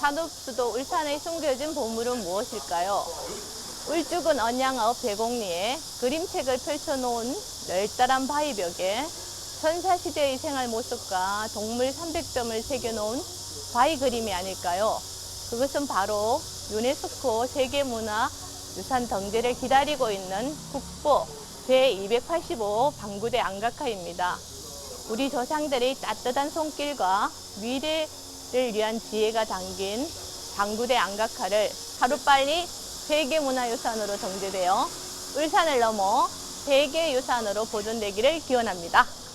산업수도 울산에 숨겨진 보물은 무엇일까요? 울주군 언양읍 배곡리에 그림책을 펼쳐놓은 널따란 바위벽에 선사시대의 생활 모습과 동물 300점을 새겨놓은 바위 그림이 아닐까요? 그것은 바로 유네스코 세계문화 유산 등재를 기다리고 있는 국보 제285 방구대 안각화입니다. 우리 조상들의 따뜻한 손길과 미래 를 위한 지혜가 담긴 방구대 안각화를 하루빨리 세계문화유산으로 등재되어 울산을 넘어 세계유산으로 보존되기를 기원합니다.